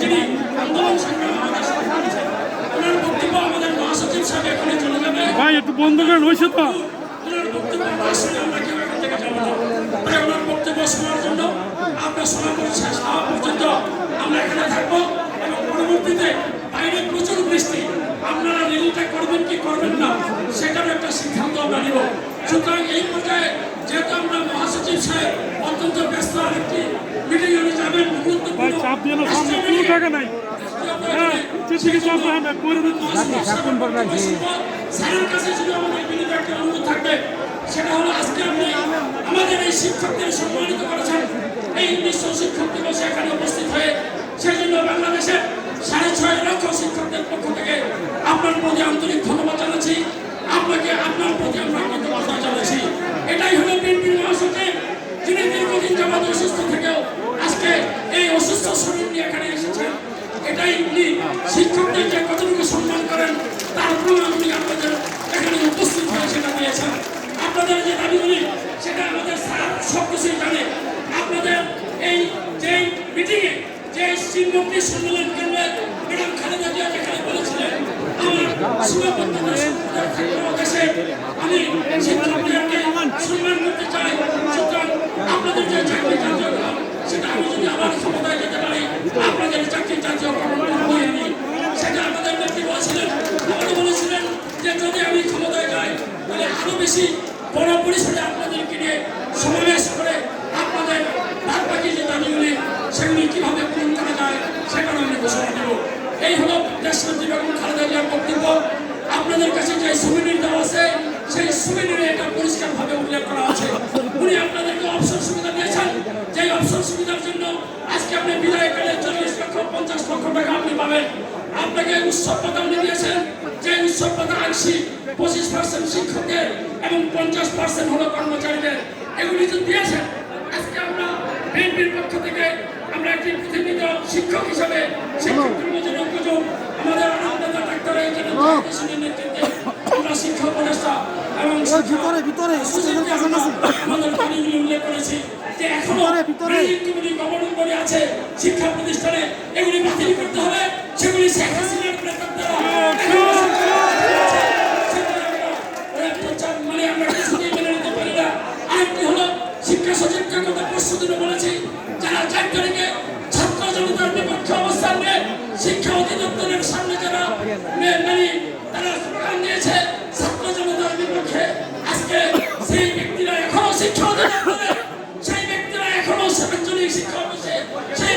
যিনি আন্দোলন সংগ্রামে আমাদের সাথে ওনার বক্তব্য আমাদের মহাসচিব সাহেব এখানে চলে যাবে। ভাই একটু বন্ধ করেন হয়েছে তো। ওনার বক্তব্য শুনে আমরা কেউ এখান থেকে যাব না। তাই ওনার বক্তব্য শোনার জন্য আমরা শেষ হওয়া পর্যন্ত আমরা এখানে থাকব এবং পরবর্তীতে বাইরে প্রচুর বৃষ্টি আপনারা রেলিটা করবেন কি করবেন না সেটার একটা সিদ্ধান্ত আমরা নিব। সুতরাং এই পর্যায়ে যেহেতু আমরা মহাসচিব সাহেব অত্যন্ত ব্যস্ত আরেকটি মিটিং উনি যাবেন। গুরুত্বপূর্ণ চাপ দিয়ে না সামনে কোনো টাকা নাই। হ্যাঁ চিঠি চাপ দেন করে দিতে স্যারের কাছে শুধু আমাদের বিনীত একটা অনুরোধ থাকবে। সেটা হলো আজকে আপনি আমাদের এই শিক্ষকদের সম্মানিত করেছেন। এই বিশ্ব শিক্ষক দিবসে এখানে উপস্থিত হয়ে সেই জন্য বাংলাদেশের সাড়ে ছয় লক্ষ শিক্ষকদের পক্ষ থেকে আপনার প্রতি আন্তরিক ধন্যবাদ জানাচ্ছি। আপনাকে আপনার প্রতি আমরা কৃতজ্ঞতা জানাচ্ছি এটাই হলো বিএনপির মহাসচিব যিনি দীর্ঘদিন যাবৎ অসুস্থ থেকেও আজকে এই অসুস্থ শরীর নিয়ে এখানে এসেছেন শিক্ষকদের যে কতটুকু সম্মান করেন, তার প্রমাণ আপনাদের এখানে উপস্থিত হয়ে সেটা দিয়েছেন। আপনাদের যে দাবিগুলি সেটা আমাদের স্যার সব কিছুই জানে। আপনাদের এই যে মিটিংয়ে যে শিল্পী সম্মেলন করবে ম্যাডাম খালেদা জিয়া যেখানে বলেছিলেন, আমার সীমাবদ্ধতা দেশে। আমি শিক্ষকদেরকে সম্মান করতে চাই সুতরাং আপনাদের যে চাকরি জাতীয়করণ সেটা আমি যদি আবার ক্ষমতায় যেতে পারি আপনাদের চাকরি জাতীয়করণ করবই আমি সেটা আমাদের নেত্রী বলেছিলেন আমাকে বলেছিলেন যে যদি আমি ক্ষমতায় যাই তাহলে আরও বেশি বড় পরিসরে আপনাদেরকে নিয়ে সমাবেশ করে আপনাদের বাদ বাকি যে দাবিগুলি সেগুলি কীভাবে পূরণ করা যায় সেখানে আমি ঘোষণা দেব। এই হলো দেশমন্ত্রী বেগম খালেদা জিয়ার বক্তব্য। আপনাদের কাছে যে সুবিনির দেওয়া আছে, সেই সুবিনিরে এটা পরিষ্কারভাবে উল্লেখ করা আছে। উনি আপনাদেরকে অবসর সুবিধা দিয়েছেন। যে অবসর সুবিধার জন্য আজকে আপনি বিদায়কালে চল্লিশ লক্ষ, পঞ্চাশ লক্ষ টাকা আপনি পাবেন। আপনাকে উৎসব পাতা উনি দিয়েছেন। যে উৎসব পঁচিশ পার্সেন্ট শিক্ষকদের এবং পঞ্চাশ পার্সেন্ট হলো কর্মচারীদের। এগুলি তো দিয়েছেন আজকে আমরা বিএনপির পক্ষ থেকে আমরা একটি প্রতিনিধি শিক্ষক হিসাবে শিক্ষক কর্মচারী উপযোগ আমাদের আনন্দদা ডাক্তার নেতৃত্বে আমরা শিক্ষা উপদেষ্টা এবং ভিতরে, ভিতরে, আমাদের দাবিগুলি উল্লেখ করেছি যে এখনও ভিতরে, ভিতরে। ম্যানেজিং কমিটি গভর্নিং বডি আছে শিক্ষা প্রতিষ্ঠানে। এগুলি বাতিল করতে হবে সেগুলি শেখ হাসিনার প্রেতার দ্বারা দিনে বলেছি, যারা চার তারিখে ছাত্র জনতার বিপক্ষে অবস্থান নিয়ে শিক্ষা অধিদপ্তরের সামনে যারা মে- মানে তারা স্লোগান দিয়েছে ছাত্র জনতার বিপক্ষে। আজকে সেই ব্যক্তিরা এখনও শিক্ষা অধিদপ্তরে, সেই ব্যক্তিরা এখনও সার্বজনীন শিক্ষা অফিসে, সেই